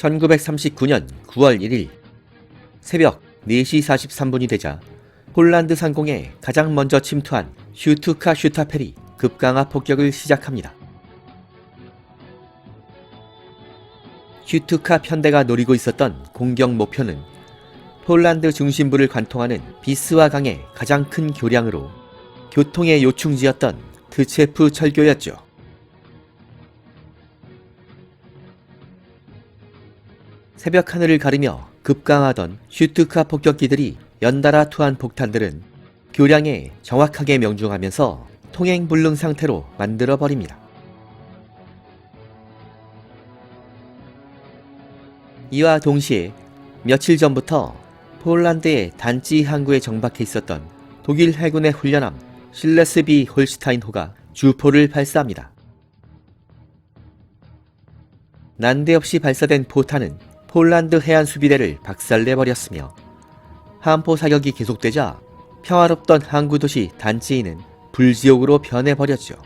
1939년 9월 1일 새벽 4시 43분이 되자 폴란드 상공에 가장 먼저 침투한 슈투카 슈타펠이 급강하 폭격을 시작합니다. 슈투카 편대가 노리고 있었던 공격 목표는 폴란드 중심부를 관통하는 비스와 강의 가장 큰 교량으로 교통의 요충지였던 트체프 철교였죠. 새벽 하늘을 가르며 급강하던 슈트카 폭격기들이 연달아 투한 폭탄들은 교량에 정확하게 명중하면서 통행 불능 상태로 만들어 버립니다. 이와 동시에 며칠 전부터 폴란드의 단지 항구에 정박해 있었던 독일 해군의 훈련함 실레스비 홀슈타인호가 주포를 발사합니다. 난데없이 발사된 포탄은 폴란드 해안 수비대를 박살내버렸으며 함포 사격이 계속되자 평화롭던 항구 도시 단지인은 불지옥으로 변해버렸죠.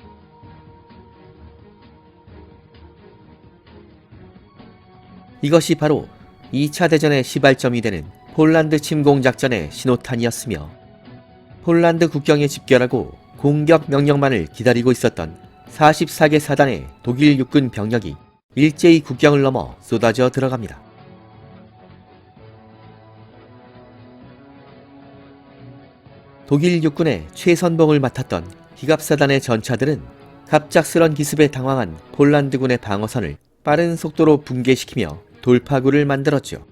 이것이 바로 2차 대전의 시발점이 되는 폴란드 침공 작전의 신호탄이었으며 폴란드 국경에 집결하고 공격 명령만을 기다리고 있었던 44개 사단의 독일 육군 병력이 일제히 국경을 넘어 쏟아져 들어갑니다. 독일 육군의 최선봉을 맡았던 기갑사단의 전차들은 갑작스런 기습에 당황한 폴란드군의 방어선을 빠른 속도로 붕괴시키며 돌파구를 만들었죠.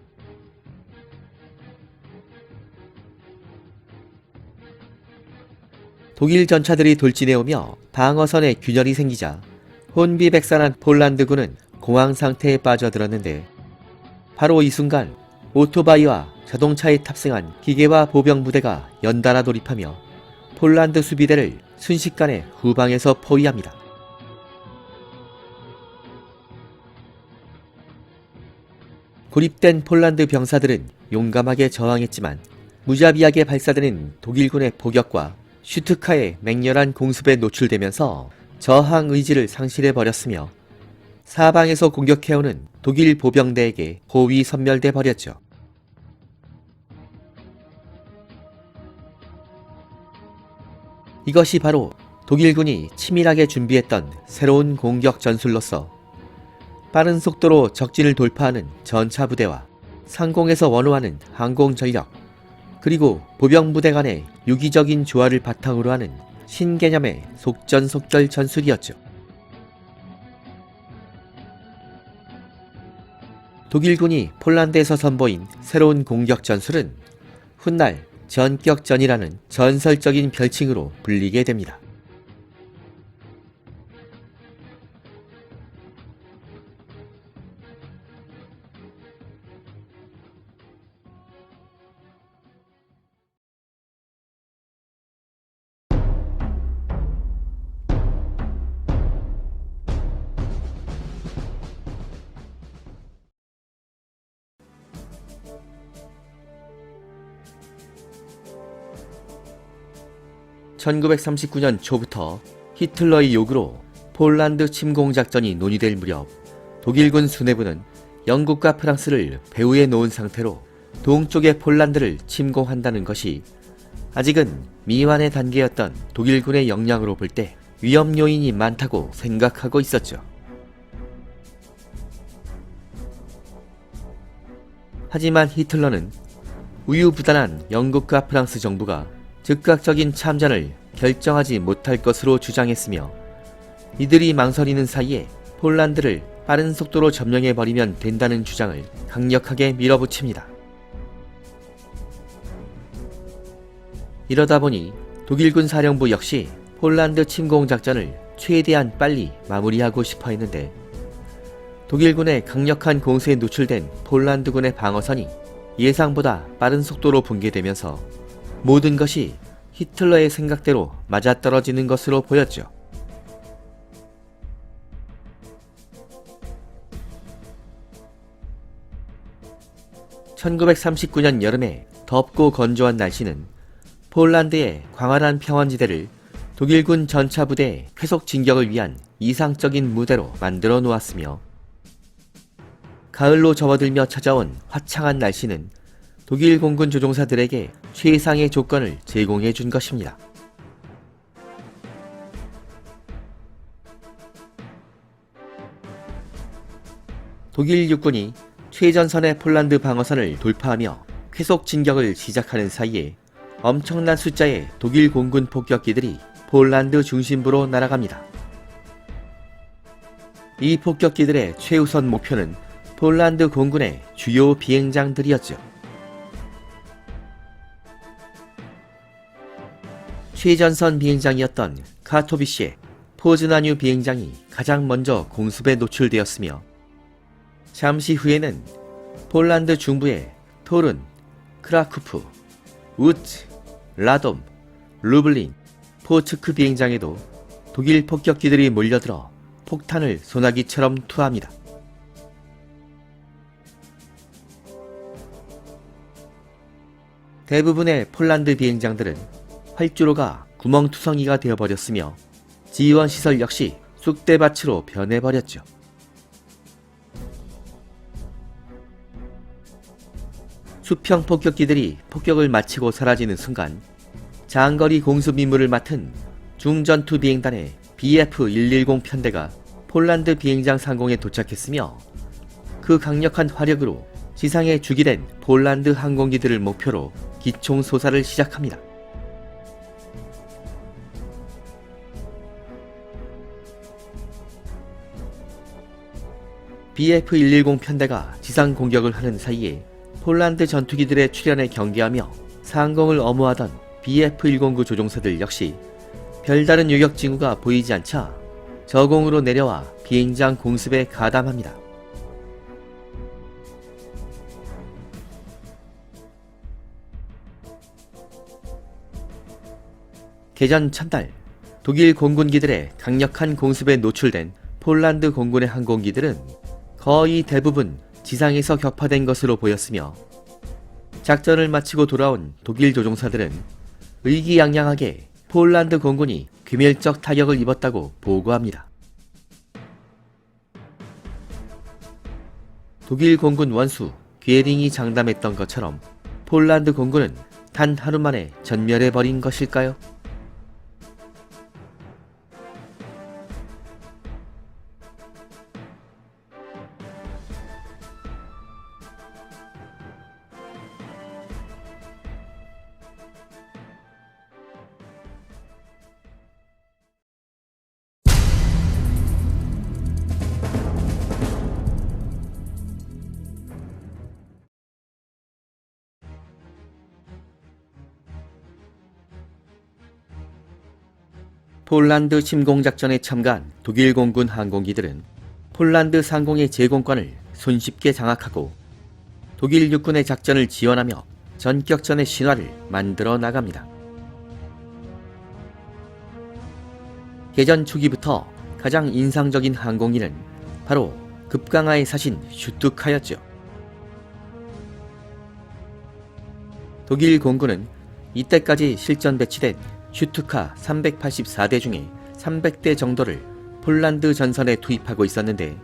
독일 전차들이 돌진해오며 방어선에 균열이 생기자 혼비백산한 폴란드군은 공황 상태에 빠져들었는데 바로 이 순간 오토바이와 자동차에 탑승한 기계와 보병 부대가 연달아 돌입하며 폴란드 수비대를 순식간에 후방에서 포위합니다. 고립된 폴란드 병사들은 용감하게 저항했지만 무자비하게 발사되는 독일군의 포격과 슈트카의 맹렬한 공습에 노출되면서 저항 의지를 상실해 버렸으며 사방에서 공격해오는 독일 보병대에게 호위 선멸돼 버렸죠. 이것이 바로 독일군이 치밀하게 준비했던 새로운 공격 전술로서 빠른 속도로 적진을 돌파하는 전차 부대와 상공에서 원호하는 항공 전력, 그리고 보병 부대 간의 유기적인 조화를 바탕으로 하는 신개념의 속전속결 전술이었죠. 독일군이 폴란드에서 선보인 새로운 공격 전술은 훗날 전격전이라는 전설적인 별칭으로 불리게 됩니다. (1939년) 초부터 히틀러의 요구로 폴란드 침공 작전이 논의될 무렵 독일군 수뇌부는 영국과 프랑스를 배후에 놓은 상태로 동쪽의 폴란드를 침공한다는 것이 아직은 미완의 단계였던 독일군의 역량으로 볼 때 위험 요인이 많다고 생각하고 있었죠. 하지만 히틀러는 우유부단한 영국과 프랑스 정부가 즉각적인 참전을 결정하지 못할 것으로 주장했으며 이들이 망설이는 사이에 폴란드를 빠른 속도로 점령해버리면 된다는 주장을 강력하게 밀어붙입니다. 이러다 보니 독일군 사령부 역시 폴란드 침공 작전을 최대한 빨리 마무리하고 싶어 했는데 독일군의 강력한 공세에 노출된 폴란드군의 방어선이 예상보다 빠른 속도로 붕괴되면서 모든 것이 히틀러의 생각대로 맞아떨어지는 것으로 보였죠. (1939년) 여름에 덥고 건조한 날씨는 폴란드의 광활한 평원지대를 독일군 전차 부대의 쾌속 진격을 위한 이상적인 무대로 만들어 놓았으며 가을로 접어들며 찾아온 화창한 날씨는 독일 공군 조종사들에게 최상의 조건을 제공해 준 것입니다. 독일 육군이 최전선의 폴란드 방어선을 돌파하며 쾌속 진격을 시작하는 사이에 엄청난 숫자의 독일 공군 폭격기들이 폴란드 중심부로 날아갑니다. 이 폭격기들의 최우선 목표는 폴란드 공군의 주요 비행장들이었죠. 최전선 비행장이었던 카토비시의 포즈나뉴 비행장이 가장 먼저 공습에 노출되었으며 잠시 후에는 폴란드 중부의 토른, 크라쿠프, 우츠, 라돔, 루블린, 포츠크 비행장에도 독일 폭격기들이 몰려들어 폭탄을 소나기처럼 투하합니다. 대부분의 폴란드 비행장들은 활주로가 구멍투성이가 되어버렸으며 지원 시설 역시 쑥대밭으로 변해버렸죠. 수평 폭격기들이 폭격을 마치고 사라지는 순간 장거리 공습 임무를 맡은 중전투 비행단의 BF-110 편대가 폴란드 비행장 상공에 도착했으며 그 강력한 화력으로 지상에 주기된 폴란드 항공기들을 목표로 기총 소사를 시작합니다. BF-110 편대가 지상 공격을 하는 사이에 폴란드 전투기들의 출현에 경계하며 상공을 엄호하던 BF-109 조종사들 역시 별다른 유격 징후가 보이지 않자 저공으로 내려와 비행장 공습에 가담합니다. 개전 첫날 독일 공군기들의 강력한 공습에 노출된 폴란드 공군의 항공기들은 거의 대부분 지상에서 격파된 것으로 보였으며 작전을 마치고 돌아온 독일 조종사들은 의기양양하게 폴란드 공군이 귀멸적 타격을 입었다고 보고합니다. 독일 공군 원수 괴링이 장담했던 것처럼 폴란드 공군은 단 하루 만에 전멸해버린 것일까요? 폴란드 침공작전에 참가한 독일 공군 항공기들은 폴란드 상공의 제공권을 손쉽게 장악하고 독일 육군의 작전을 지원하며 전격전의 신화를 만들어 나갑니다. 개전 초기부터 가장 인상적인 항공기는 바로 급강하의 사신 슈투카였죠. 독일 공군은 이때까지 실전 배치된 슈투카 384대 중에 300대 정도를 폴란드 전선에 투입하고 있었는데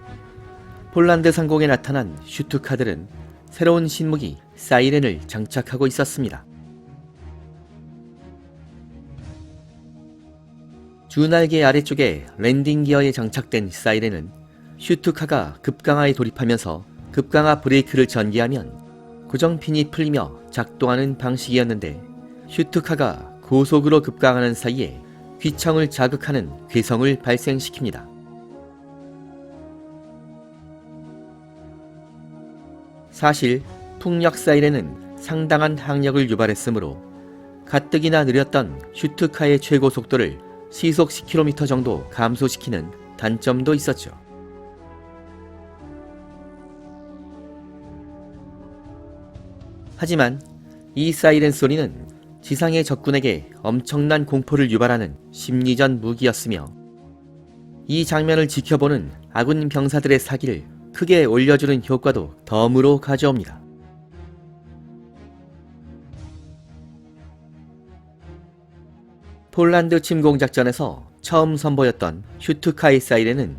폴란드 상공에 나타난 슈투카들은 새로운 신무기 사이렌을 장착하고 있었습니다. 주날개 아래쪽에 랜딩 기어에 장착된 사이렌은 슈투카가 급강하에 돌입하면서 급강하 브레이크를 전개하면 고정핀이 풀리며 작동하는 방식이었는데 슈투카가 고속으로 급강하는 사이에 귀청을 자극하는 괴성을 발생시킵니다. 사실 풍력 사이렌은 상당한 항력을 유발했으므로 가뜩이나 느렸던 슈트카의 최고 속도를 시속 10km 정도 감소시키는 단점도 있었죠. 하지만 이 사이렌 소리는 지상의 적군에게 엄청난 공포를 유발하는 심리전 무기였으며 이 장면을 지켜보는 아군 병사들의 사기를 크게 올려주는 효과도 덤으로 가져옵니다. 폴란드 침공 작전에서 처음 선보였던 슈트카이 사이렌은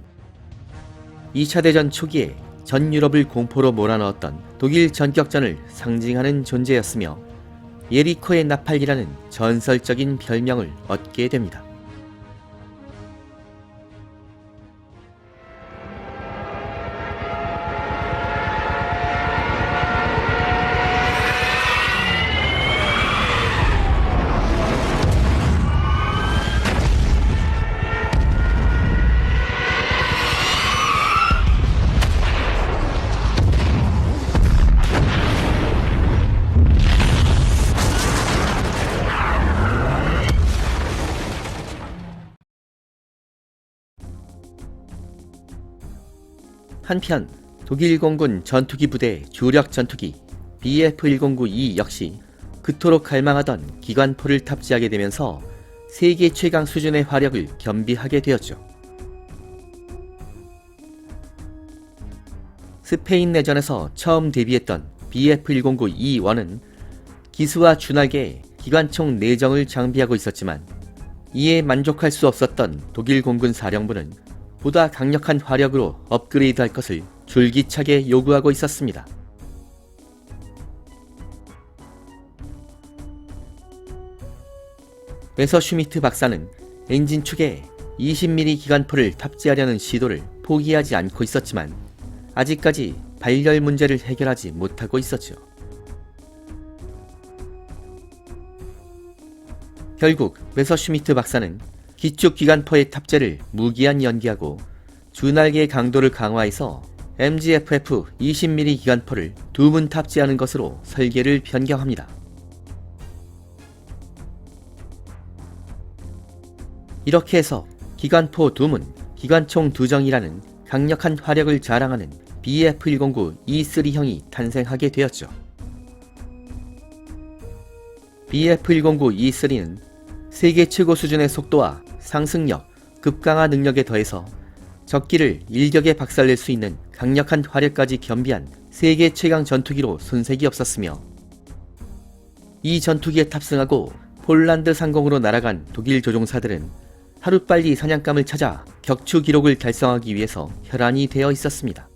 2차 대전 초기에 전 유럽을 공포로 몰아넣었던 독일 전격전을 상징하는 존재였으며 예리코의 나팔이라는 전설적인 별명을 얻게 됩니다. 한편 독일 공군 전투기 부대 주력 전투기 BF-1092 역시 그토록 갈망하던 기관포를 탑재하게 되면서 세계 최강 수준의 화력을 겸비하게 되었죠. 스페인 내전에서 처음 데뷔했던 BF-1092-1은 기수와 준하게 기관총 내정을 장비하고 있었지만 이에 만족할 수 없었던 독일 공군 사령부는 보다 강력한 화력으로 업그레이드할 것을 줄기차게 요구하고 있었습니다. 메서 슈미트 박사는 엔진 축에 20mm 기관포를 탑재하려는 시도를 포기하지 않고 있었지만 아직까지 발열 문제를 해결하지 못하고 있었죠. 결국 메서 슈미트 박사는 기축 기관포의 탑재를 무기한 연기하고 주날개의 강도를 강화해서 MGFF 20mm 기관포를 두 문 탑재하는 것으로 설계를 변경합니다. 이렇게 해서 기관포 두문, 기관총 두정이라는 강력한 화력을 자랑하는 BF-109 E3형이 탄생하게 되었죠. BF-109 E3는 세계 최고 수준의 속도와 상승력, 급강화 능력에 더해서 적기를 일격에 박살낼 수 있는 강력한 화력까지 겸비한 세계 최강 전투기로 손색이 없었으며 이 전투기에 탑승하고 폴란드 상공으로 날아간 독일 조종사들은 하루빨리 사냥감을 찾아 격추 기록을 달성하기 위해서 혈안이 되어 있었습니다.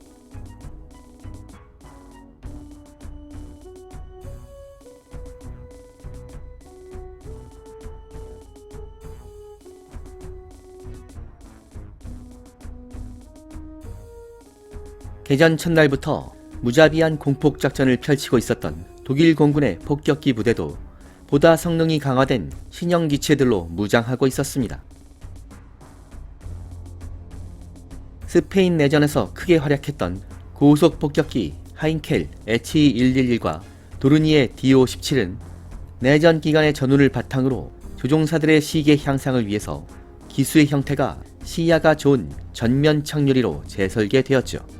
개전 첫날부터 무자비한 공폭 작전을 펼치고 있었던 독일 공군의 폭격기 부대도 보다 성능이 강화된 신형 기체들로 무장하고 있었습니다. 스페인 내전에서 크게 활약했던 고속 폭격기 하인켈 HE111과 도르니의 DO17은 내전 기간의 전후를 바탕으로 조종사들의 시계 향상을 위해서 기수의 형태가 시야가 좋은 전면 창유리로 재설계되었죠.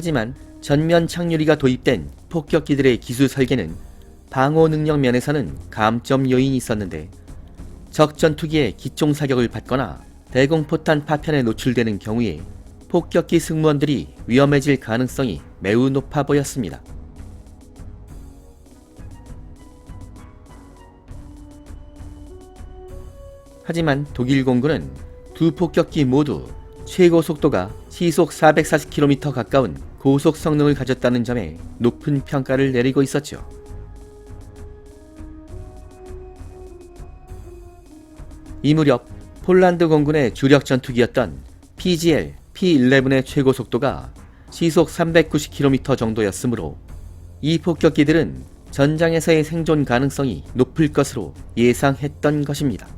하지만 전면 착유리가 도입된 폭격기들의 기술 설계는 방어 능력 면에서는 감점 요인이 있었는데 적 전투기의 기총 사격을 받거나 대공포탄 파편에 노출되는 경우에 폭격기 승무원들이 위험해질 가능성이 매우 높아 보였습니다. 하지만 독일 공군은 두 폭격기 모두 최고 속도가 시속 440km 가까운 고속 성능을 가졌다는 점에 높은 평가를 내리고 있었죠. 이 무렵 폴란드 공군의 주력 전투기였던 PGL P11의 최고 속도가 시속 390km 정도였으므로 이 폭격기들은 전장에서의 생존 가능성이 높을 것으로 예상했던 것입니다.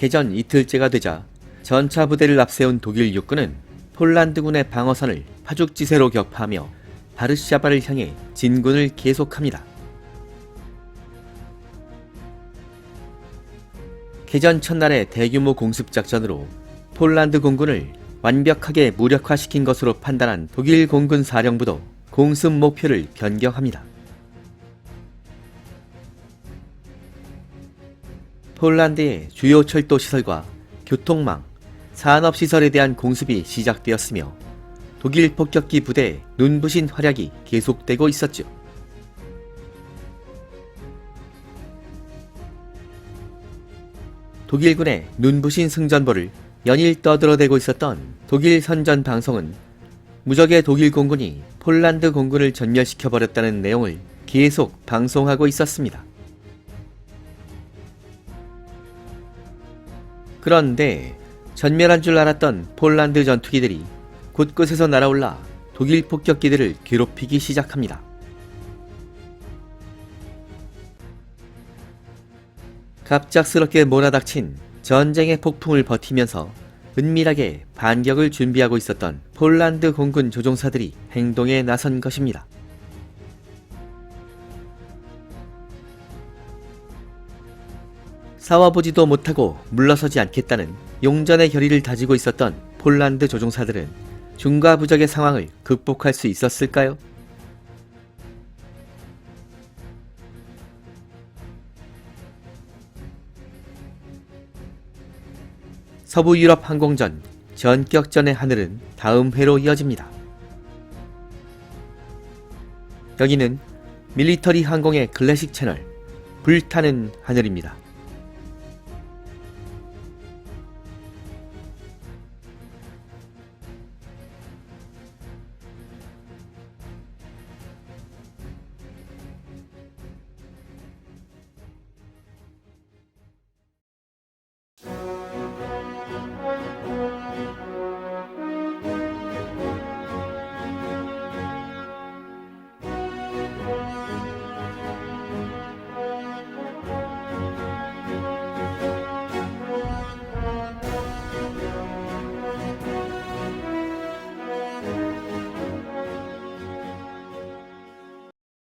개전 이틀째가 되자 전차 부대를 앞세운 독일 육군은 폴란드군의 방어선을 파죽지세로 격파하며 바르샤바를 향해 진군을 계속합니다. 개전 첫날의 대규모 공습 작전으로 폴란드 공군을 완벽하게 무력화시킨 것으로 판단한 독일 공군 사령부도 공습 목표를 변경합니다. 폴란드의 주요 철도 시설과 교통망, 산업 시설에 대한 공습이 시작되었으며 독일 폭격기 부대의 눈부신 활약이 계속되고 있었죠. 독일군의 눈부신 승전보를 연일 떠들어대고 있었던 독일 선전 방송은 무적의 독일 공군이 폴란드 공군을 전멸시켜버렸다는 내용을 계속 방송하고 있었습니다. 그런데 전멸한 줄 알았던 폴란드 전투기들이 곳곳에서 날아올라 독일 폭격기들을 괴롭히기 시작합니다. 갑작스럽게 몰아닥친 전쟁의 폭풍을 버티면서 은밀하게 반격을 준비하고 있었던 폴란드 공군 조종사들이 행동에 나선 것입니다. 싸워보지도 못하고 물러서지 않겠다는 용전의 결의를 다지고 있었던 폴란드 조종사들은 중과 부적의 상황을 극복할 수 있었을까요? 서부 유럽 항공전 전격전의 하늘은 다음 회로 이어집니다. 여기는 밀리터리 항공의 클래식 채널 불타는 하늘입니다.